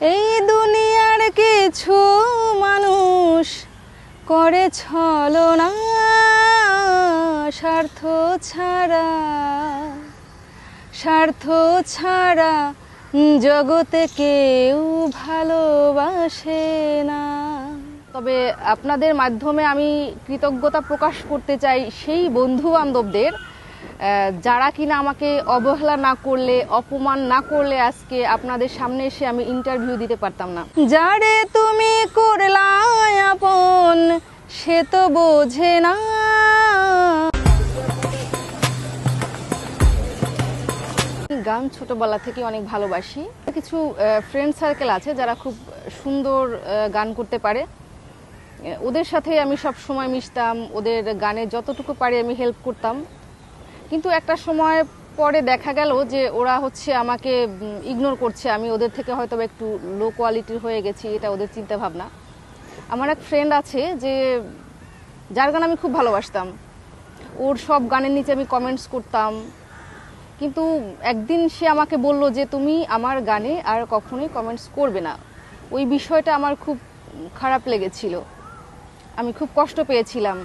এই দুনিয়ার কিছু মানুষ করে ছলনা স্বার্থ ছাড়া স্বার্থ ছাড়া জগতে কেউ ভালোবাসে না। তবে আপনাদের মাধ্যমে আমি কৃতজ্ঞতা প্রকাশ করতে চাই সেই বন্ধু বান্ধবদের যারা কিনা আমাকে অবহেলা না করলে, অপমান না করলে আজকে আপনাদের সামনে এসে আমি ইন্টারভিউ দিতে পারতাম না। যারে তুমি করলা আপন, সে তো বোঝে না। গান ছোটবেলা থেকে অনেক ভালোবাসি। কিছু ফ্রেন্ড সার্কেল আছে যারা খুব সুন্দর গান করতে পারে। ওদের সাথে আমি সব সময় মিশতাম। ওদের গানে যতটুকু পারি আমি হেল্প করতাম। কিন্তু একটা সময় পরে দেখা গেল যে ওরা হচ্ছে আমাকে ইগনোর করছে। আমি ওদের থেকে হয়তো একটু লো কোয়ালিটির হয়ে গেছি, এটা ওদের চিন্তা ভাবনা আমার এক ফ্রেন্ড আছে যে, যার গান আমি খুব ভালোবাসতাম। ওর সব গানের নিচে আমি কমেন্টস করতাম। কিন্তু একদিন সে আমাকে বলল যে, তুমি আমার গানে আর কখনোই কমেন্টস করবে না। ওই বিষয়টা আমার খুব খারাপ লেগেছিল। আমি খুব কষ্ট পেয়েছিলাম।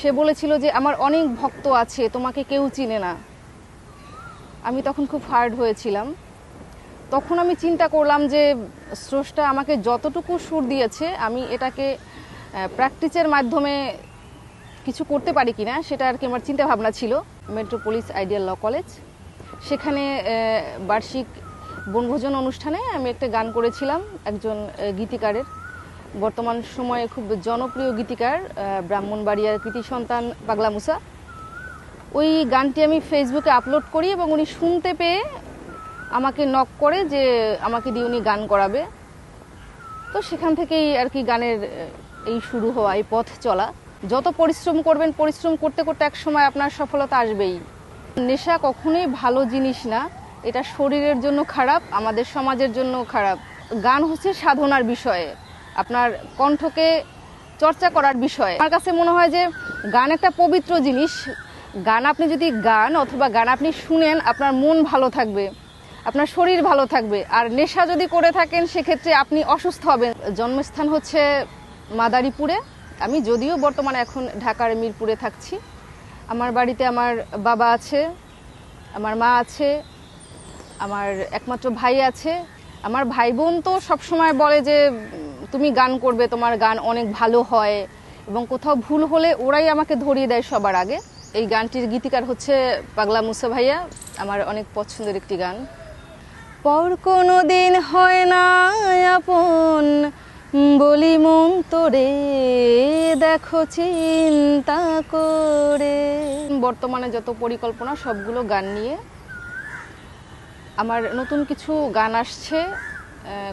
সে বলেছিল যে আমার অনেক ভক্ত আছে, তোমাকে কেউ চিনে না। আমি তখন খুব হার্ড হয়েছিলাম। তখন আমি চিন্তা করলাম যে, স্রষ্টা আমাকে যতটুকু সুর দিয়েছে, আমি এটাকে প্র্যাকটিসের মাধ্যমে কিছু করতে পারি কি না সেটা আর কি আমার চিন্তা ভাবনা ছিল। মেট্রোপলিস আইডিয়াল ল কলেজ সেখানে বার্ষিক বনভোজন অনুষ্ঠানে আমি একটা গান করেছিলাম, একজন গীতিকারের। বর্তমান সময়ে খুব জনপ্রিয় গীতিকার ব্রাহ্মণবাড়িয়ার কৃতি সন্তান পাগলা মুসা। ওই গানটি আমি ফেসবুকে আপলোড করি এবং উনি শুনতে পেয়ে আমাকে নক করে যে আমাকে দিয়ে উনি গান করাবে। তো সেখান থেকেই আর কি গানের এই শুরু হওয়া, এই পথ চলা। যত পরিশ্রম করবেন, পরিশ্রম করতে করতে এক সময় আপনার সফলতা আসবেই। নেশা কখনোই ভালো জিনিস না, এটা শরীরের জন্য খারাপ, আমাদের সমাজের জন্য খারাপ। গান হচ্ছে সাধনার বিষয়ে। আপনার কণ্ঠকে চর্চা করার বিষয়। আমার কাছে মনে হয় যে, গান একটা পবিত্র জিনিস। গান আপনি যদি গান অথবা গান আপনি শুনেন, আপনার মন ভালো থাকবে, আপনার শরীর ভালো থাকবে। আর নেশা যদি করে থাকেন, সেক্ষেত্রে আপনি অসুস্থ হবেন। জন্মস্থান হচ্ছে মাদারীপুরে। আমি যদিও বর্তমানে এখন ঢাকার মিরপুরে থাকছি। আমার বাড়িতে আমার বাবা আছে, আমার মা আছে, আমার একমাত্র ভাই আছে। আমার ভাই বোন তো সবসময় বলে যে তুমি গান করবে তোমার গান অনেক ভালো হয়। এবং কোথাও ভুল হলে ওরাই আমাকে ধরিয়ে দেয় সবার আগে। এই গানটির গীতিকার হচ্ছে পাগলা মুসা ভাইয়া আমার অনেক পছন্দের একটি গান। পর কোনো দিন হয় না আপন বলি মন তোরে দেখো চিন্তা করে। বর্তমানে যত পরিকল্পনা সবগুলো গান নিয়ে আমার নতুন কিছু গান আসছে।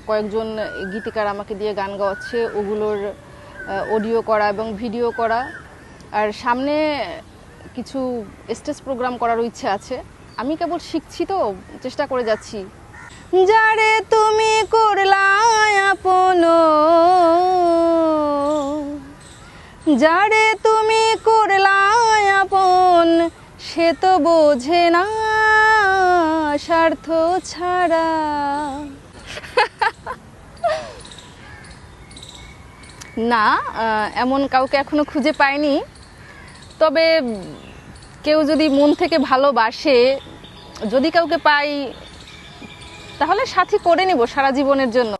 কয়েকজন গীতিকার আমাকে দিয়ে গান গাওয়াচ্ছে, ওগুলোর অডিও করা এবং ভিডিও করা। আর সামনে কিছু স্টেজ প্রোগ্রাম করার ইচ্ছে আছে। আমি কেবল শিখছি তো, চেষ্টা করে যাচ্ছি। যারে তুমি আপন, যারে তুমি করলা আপন, সে তো বোঝে না স্বার্থ ছাড়া। না এমন কাউকে এখনও খুঁজে পাইনি। তবে কেউ যদি মন থেকে ভালোবাসে, যদি কাউকে পাই, তাহলে সাথী করে নেব সারা জীবনের জন্য।